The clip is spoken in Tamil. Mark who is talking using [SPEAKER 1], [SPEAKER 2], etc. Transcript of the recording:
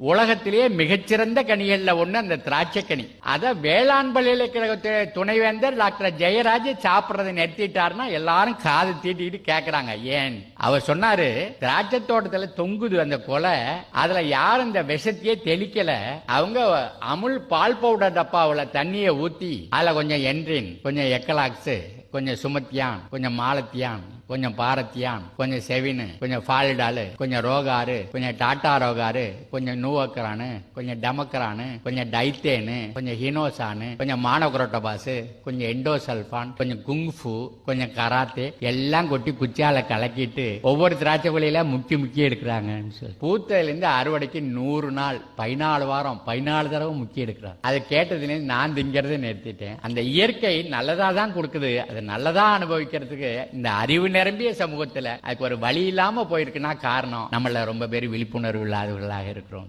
[SPEAKER 1] உலகத்திலேயே மிகச்சிறந்த கனிகள்ல ஒண்ணு அந்த திராட்சை கனி அத வேளாண் பல்கலைக்கழக துணைவேந்தர் டாக்டர் ஜெயராஜ் சாப்பிடுறதை நிறுத்திட்டாருன்னா எல்லாரும் காது தீட்டிட்டு கேக்குறாங்க. ஏன்? அவர் சொன்னாரு திராட்சை தோட்டத்துல தொங்குது அந்த கொலை அதுல யாரும் இந்த விஷத்தையே தெளிக்கல. அவங்க அமுல் பால் பவுடர் டப்பாவில் தண்ணியை ஊத்தி அதுல கொஞ்சம் என்ட்ரின் கொஞ்சம் எக்கலாக்ஸ் கொஞ்சம் சுமத்தியான் கொஞ்சம் மாலத்தியான் கொஞ்சம் பாரத்தியான் கொஞ்சம் செவினு கொஞ்சம் ஃபால்டாலு கொஞ்சம் ரோகாரு கொஞ்சம் டாட்டா ரோகாரு கொஞ்சம் நூவக்கரானு கொஞ்சம் டமக்கரானு கொஞ்சம் டைத்தேனு கொஞ்சம் ஹினோசானு கொஞ்சம் மானோக்ரோட்டோபாஸ் கொஞ்சம் எண்டோசல்ஃபான் கொஞ்சம் குங்ஃபு கொஞ்சம் கராத்தே எல்லாம் கொட்டி குச்சியால கலக்கிட்டு ஒவ்வொரு திராட்சை கொலையில முக்கி முக்கி எடுக்கிறாங்கன்னு சொல்லி. பூத்ததுலேருந்து அறுவடைக்கு நூறு நாள் பதினாலு வாரம் பதினாலு தடவை முக்கி எடுக்கிறாங்க. அதை கேட்டதுலேருந்து நான் திங்கிறதை நிறுத்திட்டேன். அந்த இயற்கை நல்லதாக தான் கொடுக்குது. அதை நல்லதா அனுபவிக்கிறதுக்கு இந்த அறிவு நிரம்பிய சமூகத்துல அதுக்கு ஒரு வழி இல்லாம போயிருக்குன்னா காரணம் நம்மள ரொம்ப பேர் விழிப்புணர்வு இல்லாதவர்களாக இருக்கிறோம்.